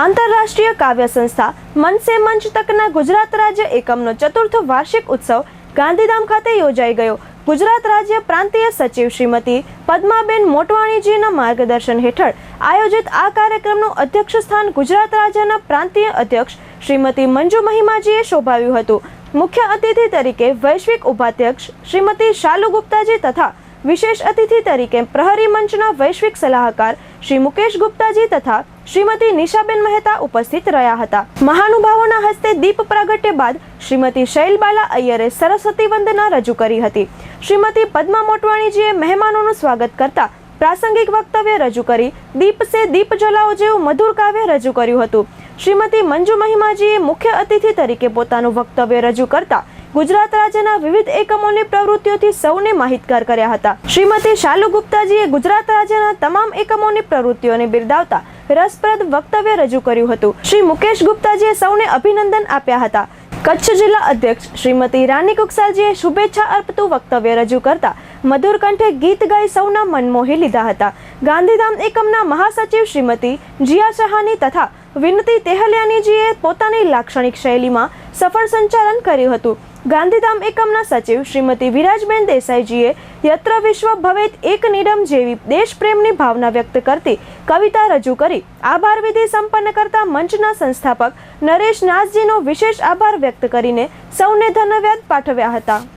આંતરરાષ્ટ્રીય કાવ્ય સંસ્થા મનસે મંચ તકના ગુજરાત રાજ્ય એકમનો ચતુર્થ વાર્ષિક ઉત્સવ ગાંધીધામ ખાતે યોજાઈ ગયો. ગુજરાત રાજ્ય પ્રાંતીય સચિવ શ્રીમતી પદ્માબેન મોટવાણીજીના માર્ગદર્શન હેઠળ આયોજિત આ કાર્યક્રમનું અધ્યક્ષ સ્થાન ગુજરાત રાજ્યના પ્રાંતીય અધ્યક્ષ શ્રીમતી મંજુ મહિમાજીએ શોભાવ્યું હતું. મુખ્ય અતિથિ તરીકે વૈશ્વિક ઉપાધ્યક્ષ શ્રીમતી શાલુ ગુપ્તાજી તથા વિશેષ અતિથિ તરીકે પ્રહરી મંચના વૈશ્વિક સલાહકાર શ્રી મુકેશ ગુપ્તાજી તથા શ્રીમતી નિશાબેન મહેતા ઉપસ્થિત રહ્યા હતા. મહાનુભાવોના હસ્તે દીપ પ્રાગટ્ય બાદ શ્રીમતી શૈલબાલા અય્યરે સરસ્વતી વંદના રજૂ કરી હતી. શ્રીમતી પદ્મા મોટવાણીજીએ મહેમાનોનું સ્વાગત કરતા પ્રાસંગિક વક્તવ્ય રજૂ કરી, દીપ સે દીપ જલાઓ જેવું મધુર કાવ્ય રજૂ કર્યું હતું. શ્રીમતી મંજુ મહિમાજીએ મુખ્ય અતિથિ તરીકે પોતાનું વક્તવ્ય રજૂ કરતા ગુજરાત રાજ્યના વિવિધ એકમોની પ્રવૃત્તિઓથી સૌને માહિતગાર કર્યા હતા. શ્રીમતી શાલુ ગુપ્તાજીએ ગુજરાત રાજ્યના તમામ એકમોની પ્રવૃત્તિઓને બિરદાવતા રસપ્રદ વક્તવ્ય રજૂ કર્યું હતું. શ્રી મુકેશ ગુપ્તાજીએ સૌને અભિનંદન આપ્યા હતા. કચ્છ જિલ્લા અધ્યક્ષ શ્રીમતી રાની કુકસાલજીએ શુભેચ્છા અર્પતું વક્તવ્ય રજૂ કરતા મધુર કંઠે ગીત ગાઈ સૌના મન મોહી લીધા હતા. ગાંધીધામ એકમના મહાસચિવ શ્રીમતી જીયા સહાની તથા વિનતી તેહલિયાનીજીએ પોતાની લાક્ષણિક શૈલીમાં સફળ સંચાલન કર્યું હતું. ગાંધીધામ એકમના સચિવ શ્રીમતી વિરાજબેન દેસાઈજીએ યત્ર વિશ્વ ભવેત એક નિડમ જેવી દેશપ્રેમની ભાવના વ્યક્ત કરતી કવિતા રજૂ કરી. આભાર વિધિ સંપન્ન કરતા મંચના સંસ્થાપક નરેશ નાથજીનો વિશેષ આભાર વ્યક્ત કરીને સૌને ધન્યવાદ પાઠવ્યા હતા.